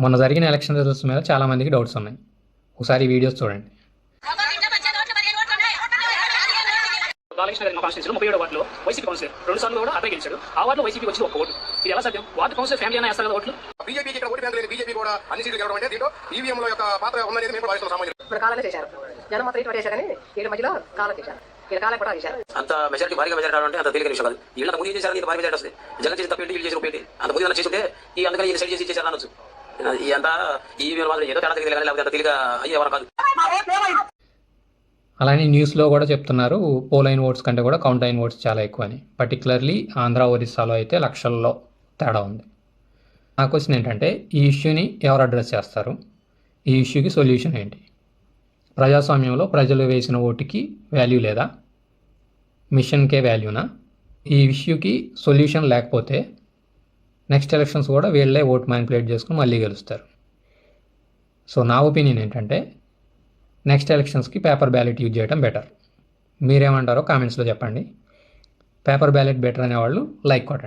మొన్న జరిగిన election results మీద చాలామందికి డౌట్స్ ఉన్నాయి. ఒకసారి వీడియోస్ చూడండి. బాలకృష్ణ గారి ముప్పై ఏడో వార్డులో వైసీపీ కౌన్సిలర్ రెండు సార్లు కూడా అబ్బాయి గెలిచాడు. ఆ వార్డులో వైసీపీ వచ్చి ఒక ఓటు. ఇది ఎలా సాధ్యం? వార్డు కౌన్సిలర్ ఫ్యామిలీ అయినా వేస్తారు కదా ఓట్లు? బీజేపీకి ఇక్కడ ఓటు బ్యాంక్ లేదు. బీజేపీ కూడా అన్ని సీట్లు గెలవడం అంటే దీంట్లో ఈవీఎం లో యొక్క పాత్ర ఉందనేది మేము భావిస్తున్నాం సామాన్యులు. ఇప్పుడు కాలనే చేశారు. జనం మాత్రం ఇటు చేశారు కానీ వీళ్ళ మధ్యలో కాలం చేశారు. వీళ్ళ కాలం కూడా చేశారు. అంత మెజారిటీ భారీగా మెజారిటీ రావడం అంటే అంత తేలిక విషయం కాదు. వీళ్ళ ముందు ఏం చేశారు? ఇంత భారీ మెజారిటీ వస్తుంది. జగన్ చేసి తప్పేంటి వీళ్ళు చేసి ఒప్పేంటి? అంత ముందు ఏమైనా చేసి ఉంటే ఈ అందుకని సైడ్ చేసి చేశారు అనొచ్చు. ఈ మాత్రం ఏదో తేడా తెలియదు లేకపోతే అంత అయ్యేవారు కాదు. అలానే న్యూస్లో కూడా చెప్తున్నారు పోలైన్ ఓట్స్ కంటే కూడా కౌంట్ అయిన ఓట్స్ చాలా ఎక్కువ అని పర్టికులర్లీ ఆంధ్ర ఒరిస్సాలో అయితే లక్షల్లో తేడా ఉంది. నా క్వశ్చన్ ఏంటంటే ఈ ఇష్యూని ఎవరు అడ్రస్ చేస్తారు? ఈ ఇష్యూకి సొల్యూషన్ ఏంటి? ప్రజాస్వామ్యంలో ప్రజలు వేసిన ఓటుకి వాల్యూ లేదా? మిషన్కే వాల్యూనా ఈ ఇష్యూకి సొల్యూషన్ లేకపోతే నెక్స్ట్ ఎలక్షన్స్ కూడా వీళ్ళే ఓట్ మ్యానిపులేట్ చేసుకుని మళ్ళీ గెలుస్తారు. సో నా ఒపీనియన్ ఏంటంటే నెక్స్ట్ ఎలక్షన్స్కి పేపర్ బ్యాలెట్ యూజ్ చేయడం బెటర్ మీరేమంటారో కామెంట్స్లో చెప్పండి. పేపర్ బ్యాలెట్ బెటర్ అనేవాళ్ళు లైక్ కొట్టండి.